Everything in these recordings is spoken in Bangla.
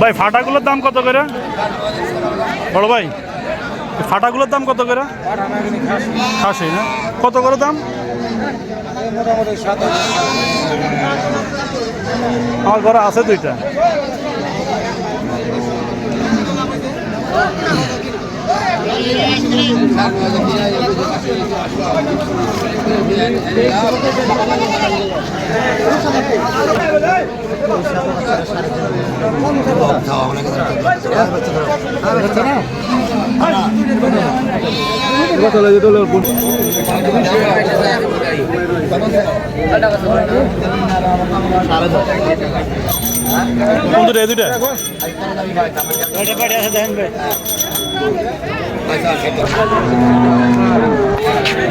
ভাই, ফাটাগুলোর দাম কত করে? বড় ভাই, ফাটাগুলোর দাম কত করে? খাসি না? কত করে দাম? আমার ঘরে আছে দুইটা। কোন দুটো এই দুইটা। আসসালামু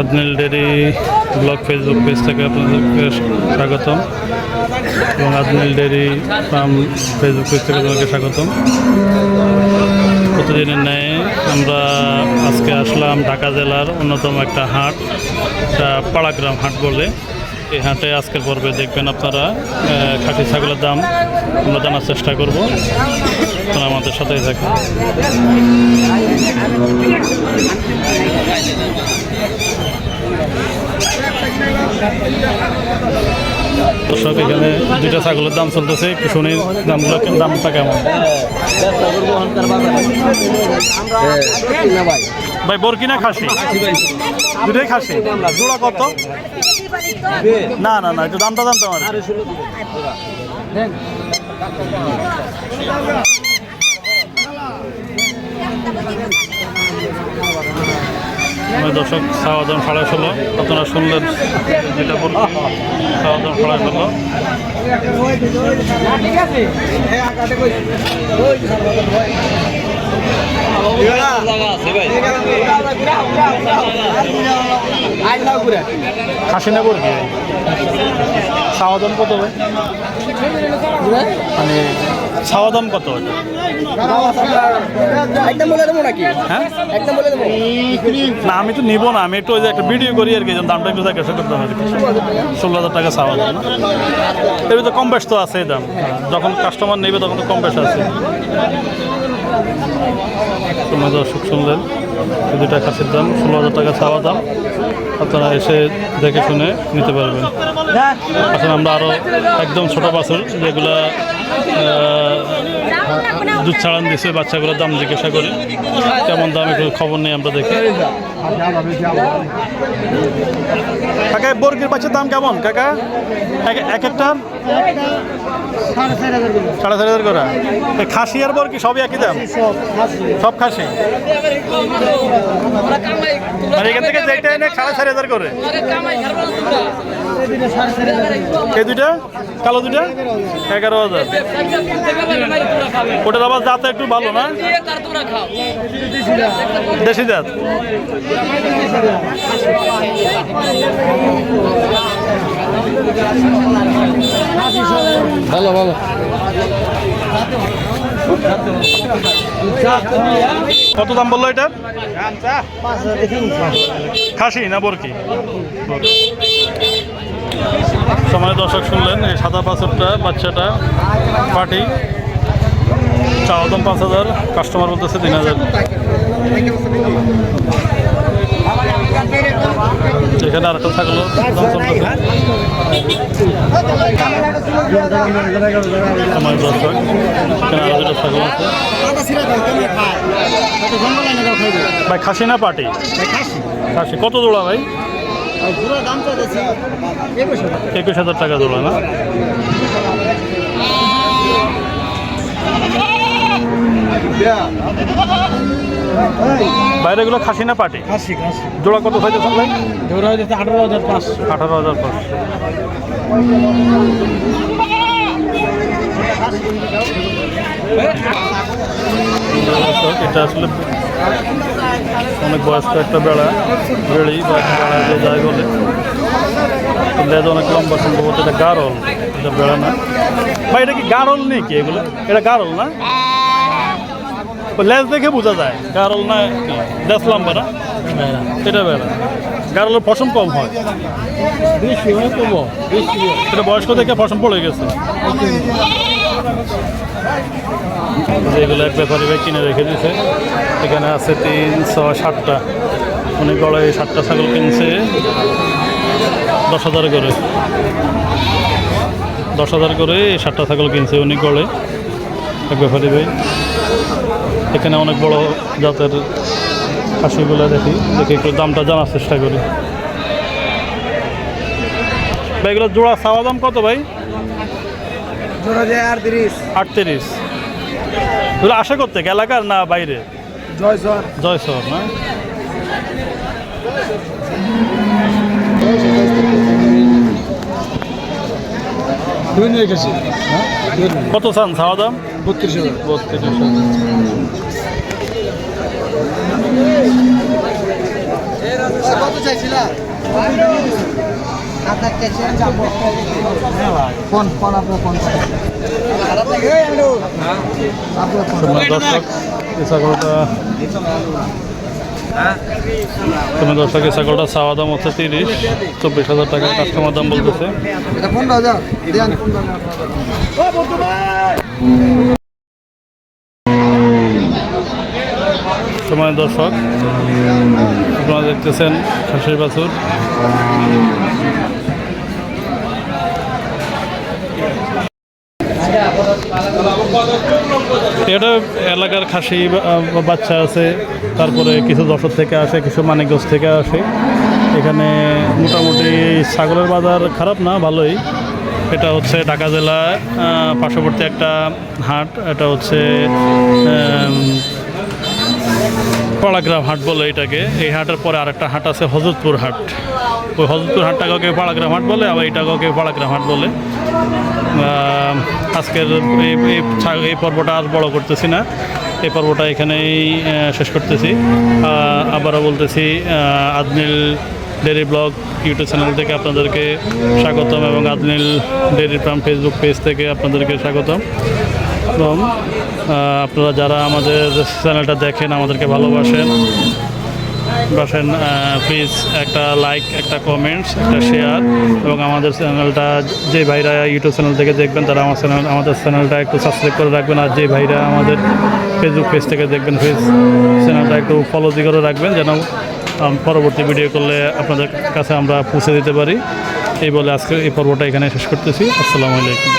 Adnil dairy blog Facebook page থেকে আপনাদেরকে স্বাগতম। এবং Adnil dairy farm Facebook page থেকে আপনাদেরকে স্বাগতম। প্রতিদিনের ন্যায় আমরা আজকে আসলাম ঢাকা জেলার অন্যতম একটা হাট পাড়াগ্রাম হাট বলে। এই হাটে আজকের পর্বে দেখবেন আপনারা আহ, খাসি ছাগলের দাম আমরা জানার চেষ্টা করব। আপনারা আমাদের সাথেই থাকুন। দর্শক এখানে দুইটা ছাগলের দাম চলতেছে। একটু শুনি দামগুলো দামটা কেমন? ভাই বরকিনা খাসি। দুটাই খাসি। জোড়া কত? না না না একটু দামটা আমার আমি দর্শক সাওয়াদান সাড়ে ষোলো। আপনারা শুনলেন যেটা বলছি সাওয়াদান সাড়ে ষোলো। খাসি না বলবি সাওয়াদান কত হবে মানে সাওয়াদান কত? একদম বলে দেবো নাকি? হ্যাঁ? একদম বলে দেবো? না আমি তো নিব না আমি একটু ওই যে একটা ভিডিও করি আর কি দামটা একটু জিজ্ঞাসা করতে হবে ষোলো হাজার টাকা চাওয়া না। এর তো কম বেশ তো আছে দাম। যখন কাস্টমার নেবে তখন তো কম বেশ আছে। তোমরা দর্শক শুনলেন দুটা খাসির দাম ষোলো হাজার টাকা চাওয়া দাম। আপনারা এসে দেখে শুনে নিতে পারবেন। আসলে আমরা আরও একদম ছোটো বাছুর যেগুলা দুধ ছাড়ান দিছে, বাচ্চাগুলোর দাম জিজ্ঞাসা করি। কেমন দাম, একটু খবর নেই আমরা দেখি। কাকা বর্গের বাচ্চার দাম কেমন, কাকা? এক- এক একটা? সাড়ে চার হাজার করে। খাসি আর বর্গি সবই একই দাম? সব খাসি? মানে এখান থেকে যেটা এনে সাড়ে চার হাজার করে। এই দুইটা? কালো দুইটা? এগারো হাজার। ওটার আবার দাঁত একটু ভালো না? দেশি জাত। ভালো ভালো। কত দাম বলল এটা? খাসি না বরকি? সময় দর্শক শুনলেন এই সাদা পাথরটা বাচ্চাটা পাটি চাওয়া দাম পাঁচ হাজার কাস্টমার বলতেছে তিন হাজার। এখানে আরেকটা থাকল আমার দর্শক এখানে আরও দুটো আছে ভাই খাসি না পাটি খাসি। কত দোড়া ভাই? একুশ হাজার। টাকা জোড়া না? বাইরে গুলো খাসি না পাটি? খাসি খাসি। জোড়া কত হয়েছে ভাই? ধরা হয়েছে আঠারো হাজার পাঁচশো। আঠারো হাজার পাঁচশো। এটা আসলে অনেক বয়স্ক একটা বেড়া, বেড়ি বা বেড়া যে যায় বলে। লেজ অনেক লম্বা সম্ভবত, এটা গারল, এটা বেড়া না। ভাই, এটা কি গারল নেই কি এগুলো? এটা গারল না? লেজ দেখে বোঝা যায়। গারল না লেজ লম্বা না? এটা বেড়া গারলের পশম কম হয়। এটা বয়স্ক দেখে পশম পড়ে গেছে। যেগুলো এক ব্যাপারী ভাই কিনে রেখে দিয়েছে। এখানে আছে তিন তিনশো ষাটটা। উনি গড়াই ষাটটা ছাগল কিনছে। দশ হাজার করে। দশ হাজার করে এই ষাটটা ছাগল কিনছে উনি গড়ে এক ব্যাপারী ভাই। এখানে অনেক বড় জাতের খাসিগুলো দেখি দেখি একটু দামটা জানার চেষ্টা করি। ভাই এগুলো জোড়া চাওয়া দাম কত ভাই? জোড়া যায় আর তিরিশ আটত্রিশ। এগুলো আশা করতে এলাকার না বাইরে? জয় সর জয়সর না? দুই নিয়ে গেছি। কত চান চাওয়া দাম বত্রিশ হাজার। বত্রিশ দর্শক কোনো দর্শক এই ছাগলটা চাওয়া দাম হচ্ছে তিরিশ চব্বিশ হাজার টাকা। কাস্টমার দাম বলতেছে। সময় দর্শক আপনারা দেখতেছেন খাসির বাছুর। এটা এলাকার খাসি বাচ্চা আছে তারপরে কিছু যশোর থেকে আসে কিছু মানিকগঞ্জ থেকে আসে। এখানে মোটামুটি ছাগলের বাজার খারাপ না ভালোই। এটা হচ্ছে ঢাকা আহ, পার্শ্ববর্তী একটা হাট এটা হচ্ছে পাড়াগ্রাম হাট বলে এটাকে। এই হাটের পরে আরেকটা হাট আছে হজরতপুর হাট। ওই হজরতপুর হাটটা কাউকে পাড়াগ্রাম হাট বলে, আবার এটা কাউকে পাড়াগ্রাম হাট বলে। আজকের এই পর্বটা আর বড় করতেছি না। এই পর্বটা এখানেই শেষ করতেছি। আবারও বলতেছি Adnil dairy blog YouTube channel থেকে আপনাদেরকে স্বাগতম এবং Adnil dairy farm Facebook page থেকে আপনাদেরকে স্বাগতম। এবং আপনারা যারা আমাদের চ্যানেলটা দেখেন, আমাদেরকে ভালোবাসেন বাসেন প্লিজ একটা লাইক একটা কমেন্টস একটা শেয়ার এবং আমাদের চ্যানেলটা যে ভাইরা ইউটিউব চ্যানেল থেকে দেখবেন, তারা আমার চ্যানেল আমাদের চ্যানেলটা একটু সাবস্ক্রাইব করে রাখবেন, আর যে ভাইরা আমাদের ফেসবুক পেজ থেকে দেখবেন ফেস চ্যানেলটা একটু ফলো করে রাখবেন, যেন পরবর্তী ভিডিও করলে আপনাদের কাছে আমরা পৌঁছে দিতে পারি। এই বলে আজকে এই পর্বটা এখানে শেষ করতেছি। আসসালামু আলাইকুম।